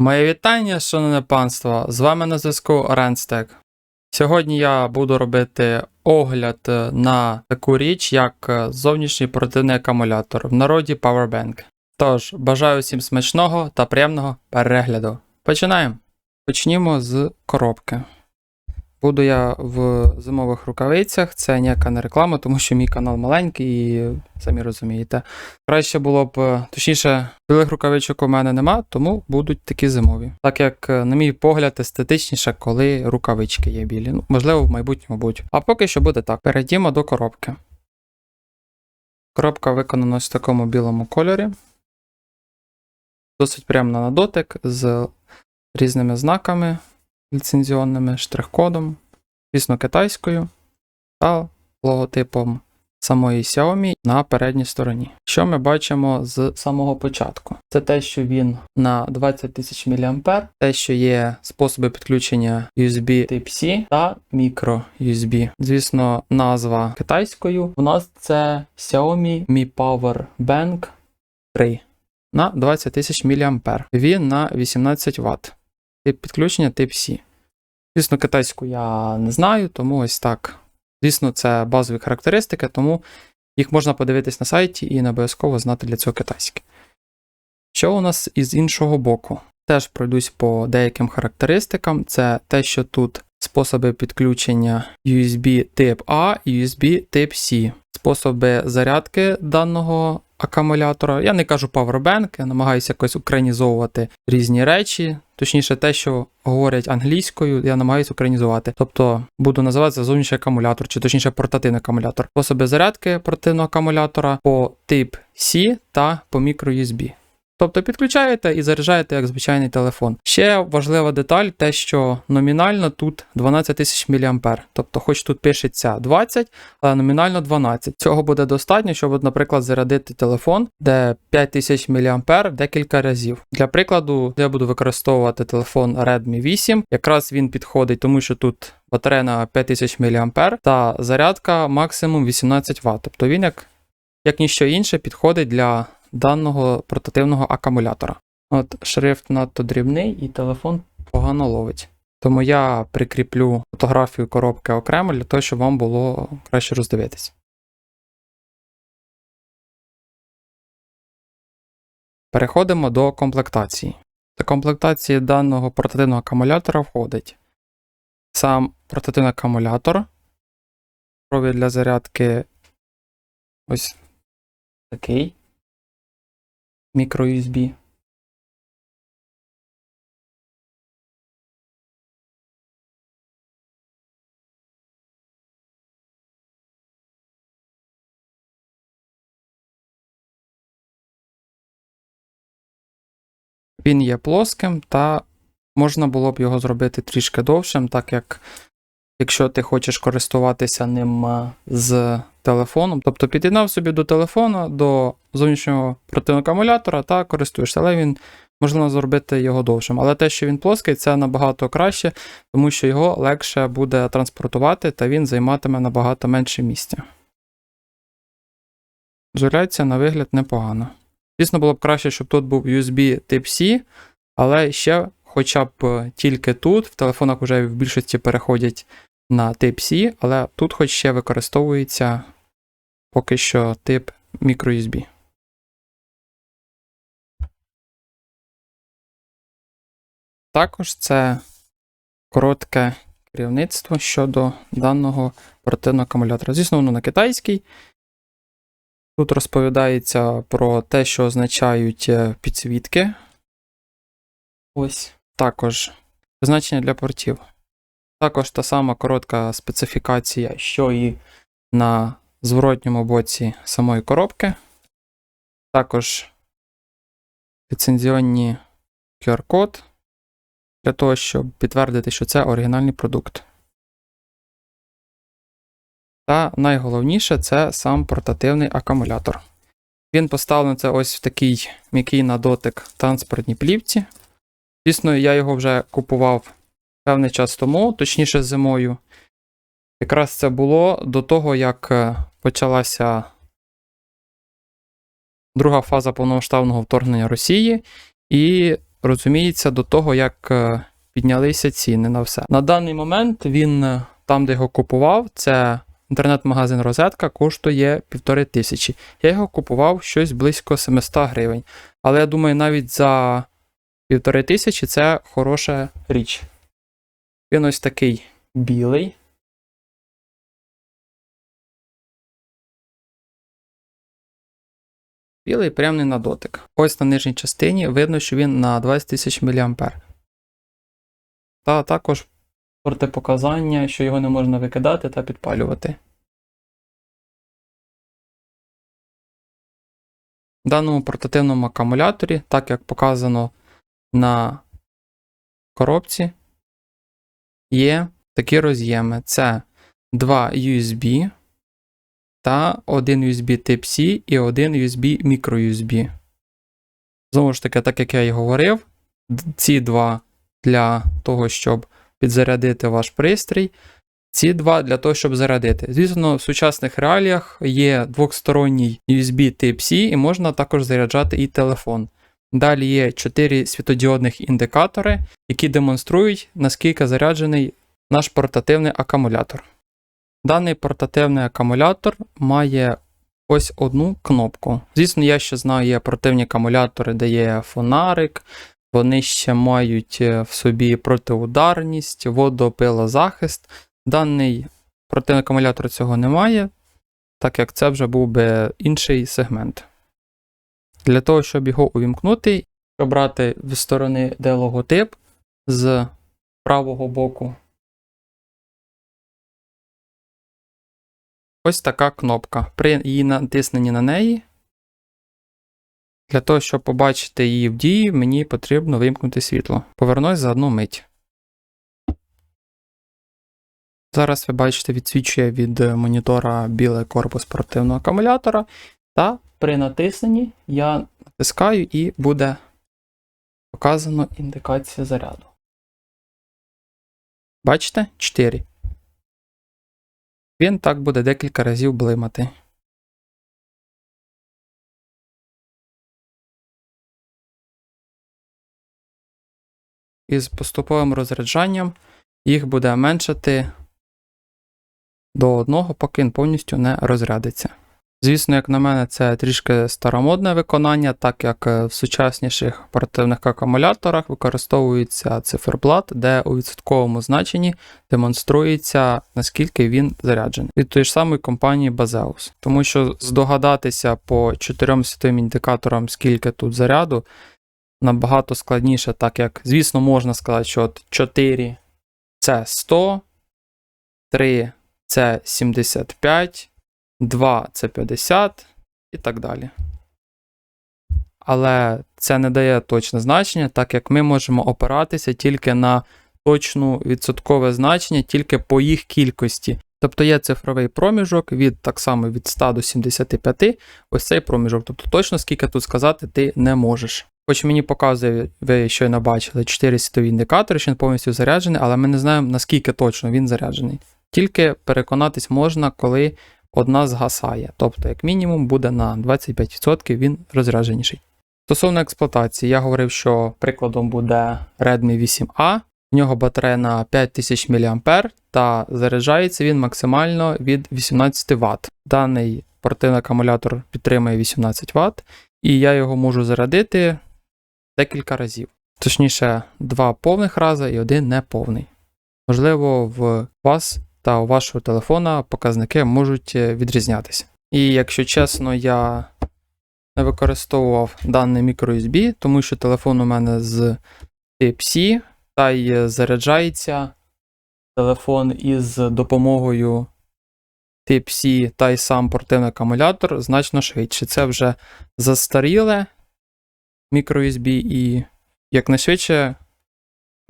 Моє вітання, шановне панство! З вами на зв'язку Ренстек. Сьогодні я буду робити огляд е, на таку річ, як е, зовнішній противний акумулятор в народі Powerbank. Тож, бажаю всім смачного та приємного перегляду. Починаємо. Почнімо з коробки. Буду я в зимових рукавицях, це ніяка не реклама, тому що мій канал маленький і самі розумієте. Краще було б, точніше, білих рукавичок у мене нема, тому будуть такі зимові. Так як, е, на мій погляд, естетичніше, коли рукавички є білі. Ну, можливо, в майбутньому будуть. А поки що буде так. Перейдімо до коробки. Коробка виконана в такому білому кольорі. Досить приємна на дотик з різними знаками ліцензіонними, штрих-кодом, звісно, китайською та логотипом самої Xiaomi на передній стороні. Що ми бачимо з самого початку? Це те, що він на 20 тисяч мА, те, що є способи підключення USB Type-C та Micro USB. Звісно, назва китайською. У нас це Xiaomi Mi Power Bank 3 на 20 тисяч мА. Він на 18 Вт. Тип підключення Type-C. Звісно, китайську я не знаю, тому ось так. Звісно, це базові характеристики, тому їх можна подивитись на сайті і не обов'язково знати для цього китайське. Що у нас із іншого боку? Теж пройдусь по деяким характеристикам. Це те, що тут способи підключення USB Type A і USB Type C. Способи зарядки даного акумулятора. Я не кажу Powerbank, я намагаюся якось українізовувати різні речі. Точніше, те, що говорять англійською, я намагаюся українізувати. Тобто буду називати зовнішній акумулятор, чи точніше портативний акумулятор. Способи зарядки портативного акумулятора по тип C та по microUSB. Тобто підключаєте і заряджаєте як звичайний телефон. Ще важлива деталь, те, що номінально тут 12 тисяч мА. Тобто, хоч тут пишеться 20, але номінально 12. Цього буде достатньо, щоб, наприклад, зарядити телефон, де 5000 мА декілька разів. Для прикладу, я буду використовувати телефон Redmi 8. Якраз він підходить, тому що тут батарея на 5000 мА та зарядка максимум 18 Вт. Тобто він як, як ніщо інше підходить для даного портативного акумулятора. От шрифт надто дрібний і телефон погано ловить. Тому я прикріплю фотографію коробки окремо для того, щоб вам було краще роздивитись. Переходимо до комплектації. До комплектації даного портативного акумулятора входить сам портативний акумулятор, провід для зарядки ось такий microUSB. Він є плоским, та можна було б його зробити трішки довшим, так як якщо ти хочеш користуватися ним з телефоном, тобто під'єднав собі до телефона, до зовнішнього противного акумулятора та користуєшся, але він можна зробити його довшим. Але те, що він плоский, це набагато краще, тому що його легше буде транспортувати та він займатиме набагато менше місця. Ізоляція на вигляд непогано. Звісно, було б краще, щоб тут був USB Type-C, але ще хоча б тільки тут, в телефонах вже в більшості переходять на Type-C, але тут хоч ще використовується поки що тип microUSB. Також це коротке керівництво щодо даного портативного акумулятора. Звісно, воно на китайській. Тут розповідається про те, що означають е, підсвітки. Ось також призначення для портів. Також та сама коротка специфікація, що і на зворотньому боці самої коробки. Також ліцензіонні QR-код для того, щоб підтвердити, що це оригінальний продукт. Та найголовніше це сам портативний акумулятор. Він поставлений це ось в такий м'який на дотик транспортній плівці. Звісно, я його вже купував певний час тому, точніше зимою. Якраз це було до того, як е, почалася друга фаза повномасштабного вторгнення Росії, і розуміється до того, як е, піднялися ціни на все. На даний момент він е, там, де його купував, це інтернет-магазин Розетка, коштує півтори тисячі. Я його купував щось близько 700 гривень. Але я думаю, навіть за півтори тисячі це хороша річ. Він ось такий білий. Білий прямний на дотик. Ось на нижній частині видно, що він на 20 тисяч мА. Та також протипоказання, що його не можна викидати та підпалювати. В даному портативному акумуляторі, так як показано на коробці, є такі роз'єми: це два USB та один USB Type-C і один USB microUSB. Знову ж таки, так як я і говорив, ці два для того, щоб підзарядити ваш пристрій, ці два для того, щоб зарядити. Звісно, в сучасних реаліях є двохсторонній USB Type-C і можна також заряджати і телефон. Далі є 4 світодіодних індикатори, які демонструють, наскільки заряджений наш портативний акумулятор. Даний портативний акумулятор має ось одну кнопку. Звісно, я ще знаю, є портативні акумулятори, де є фонарик, вони ще мають е, в собі протиударність, водопилозахист. Даний портативний акумулятор цього немає, так як це вже був би інший сегмент. Для того, щоб його увімкнути, обрати в сторони, де логотип з правого боку. Ось така кнопка. При її натисненні на неї. Для того, щоб побачити її в дії, мені потрібно вимкнути світло. Повернусь за одну мить. Зараз ви бачите, відсвічує від е, монітора білий корпус спортивного акумулятора. Та при натисненні я натискаю і буде показано індикація заряду. Бачите? 4. Він так буде декілька разів блимати. І з поступовим розряджанням їх буде меншати до одного, поки він повністю не розрядиться. Звісно, як на мене, це трішки старомодне виконання, так як е, в сучасніших портативних акумуляторах використовується циферблат, де у відсотковому значенні демонструється, наскільки він заряджений. Від тої ж самої компанії Bazeus. Тому що здогадатися по чотирьом світовим індикаторам, скільки тут заряду, набагато складніше, так як, звісно, можна сказати, що от 4 це 100, 3 це 75. 2 це 50 і так далі. Але це не дає точне значення, так як ми можемо опиратися тільки на точну відсоткове значення, тільки по їх кількості. Тобто є цифровий проміжок від так само від 100 до 75, ось цей проміжок. Тобто точно скільки тут сказати ти не можеш. Хоч мені показує, ви щойно бачили 4 світові індикатори, що він повністю заряджений, але ми не знаємо наскільки точно він заряджений. Тільки переконатись можна, коли одна згасає. Тобто, як мінімум, буде на 25% він розрядженіший. Стосовно експлуатації, я говорив, що прикладом буде Redmi 8A. В нього батарея на 5000 мА та заряджається він максимально від 18 Вт. Даний портативний акумулятор підтримує 18 Вт, і я його можу зарядити декілька разів. Точніше, два повних рази і один неповний. Можливо, в вас та у вашого телефона показники можуть е, відрізнятися. І якщо чесно, я не використовував даний microUSB, тому що телефон у мене з Type-C, та й заряджається телефон із допомогою Type-C та й сам портативний акумулятор значно швидше. Це вже застаріле microUSB, і якнайшвидше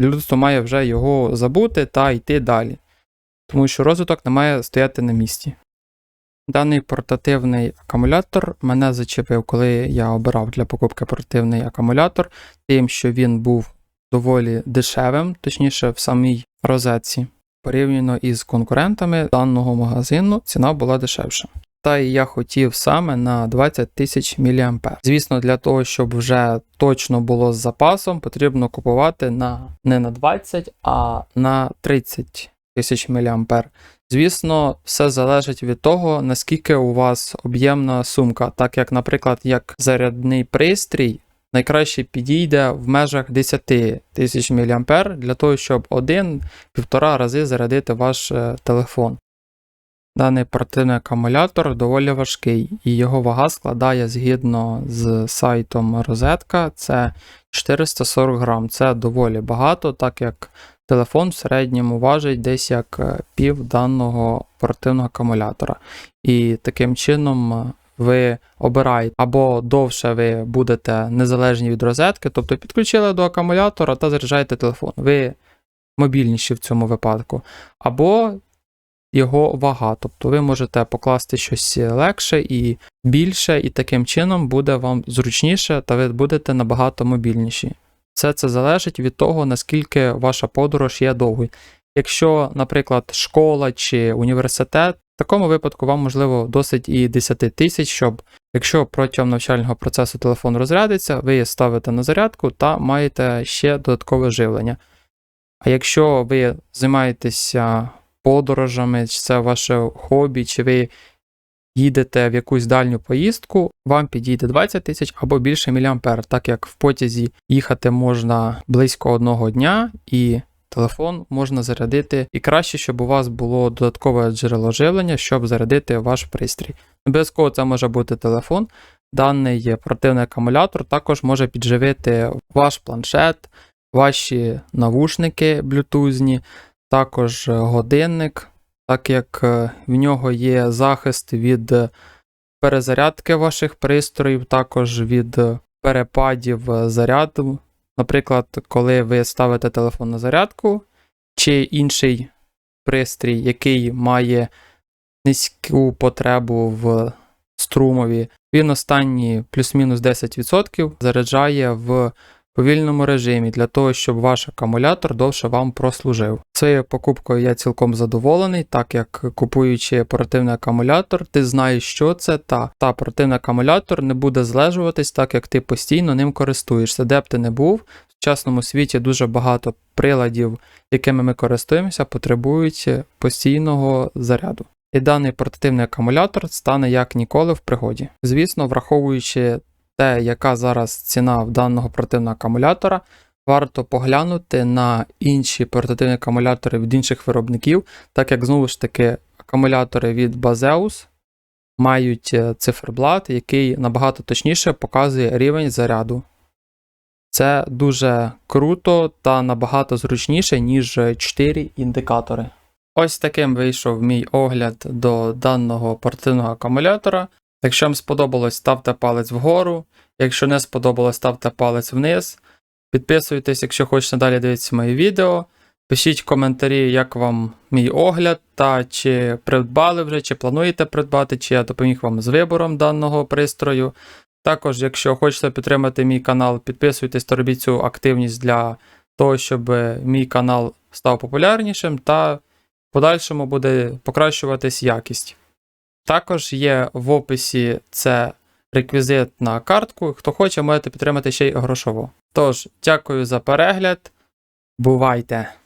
людство має вже його забути та йти далі тому що розвиток не має стояти на місці. Даний портативний акумулятор мене зачепив, коли я обирав для покупки портативний акумулятор, тим, що він був доволі дешевим, точніше, в самій розетці. Порівняно із конкурентами даного магазину ціна була дешевша. Та і я хотів саме на 20 тисяч мА. Звісно, для того, щоб вже точно було з запасом, потрібно купувати на не на 20, а на 30 тисяч мА. Звісно, все залежить від того, наскільки у вас об'ємна сумка, так як, наприклад, як зарядний пристрій найкраще підійде в межах 10 тисяч мА для того, щоб один-півтора рази зарядити ваш е, телефон. Даний портативний акумулятор доволі важкий, і його вага складає згідно з сайтом Розетка, це 440 грам. Це доволі багато, так як телефон в середньому важить десь як е, пів даного портативного акумулятора. І таким чином е, ви обираєте або довше ви будете незалежні від розетки, тобто підключили до акумулятора та заряджаєте телефон. Ви мобільніші в цьому випадку. Або його вага, тобто ви можете покласти щось легше і більше, і таким чином буде вам зручніше, та ви будете набагато мобільніші. Все це залежить від того, наскільки ваша подорож є довгою. Якщо, наприклад, школа чи університет, в такому випадку вам можливо досить і 10 тисяч, щоб якщо протягом навчального процесу телефон розрядиться, ви ставите на зарядку та маєте ще додаткове живлення. А якщо ви займаєтеся подорожами, чи це ваше хобі, чи ви їдете в якусь дальню поїздку, вам підійде 20 тисяч або більше міліампер, так як в потязі їхати можна близько одного дня і телефон можна зарядити. І краще, щоб у вас було додаткове джерело живлення, щоб зарядити ваш пристрій. Обов'язково це може бути телефон. Даний портативний акумулятор також може підживити ваш планшет, ваші навушники блютузні, також годинник, так як е, в нього є захист від перезарядки ваших пристроїв, також від перепадів заряду. Наприклад, коли ви ставите телефон на зарядку, чи інший пристрій, який має низьку потребу в струмові, він останні плюс-мінус 10% заряджає в повільному режимі для того, щоб ваш акумулятор довше вам прослужив. Цією покупкою я цілком задоволений, так як купуючи портативний акумулятор, ти знаєш, що це, та та портативний акумулятор не буде злежуватись, так як ти постійно ним користуєшся. Де б ти не був, в сучасному світі дуже багато приладів, якими ми користуємося, потребують постійного заряду. І даний портативний акумулятор стане як ніколи в пригоді. Звісно, враховуючи те, яка зараз ціна в даного портативного акумулятора, варто поглянути на інші портативні акумулятори від інших виробників, так як знову ж таки акумулятори від Baseus мають е, циферблат, який набагато точніше показує рівень заряду. Це дуже круто та набагато зручніше, ніж 4 індикатори. Ось таким вийшов мій огляд до даного портативного акумулятора. Якщо вам сподобалось, ставте палець вгору. Якщо не сподобалось, ставте палець вниз. Підписуйтесь, якщо хочете далі дивитися мої відео. Пишіть коментарі, як вам мій огляд, та чи придбали вже, чи плануєте придбати, чи я допоміг вам з вибором даного пристрою. Також, якщо хочете підтримати мій канал, підписуйтесь та робіть цю активність для того, щоб мій канал став популярнішим, та в подальшому буде покращуватись якість. Також є в описі це реквізит на картку. Хто хоче, можете підтримати ще й грошово. Тож, дякую за перегляд. Бувайте!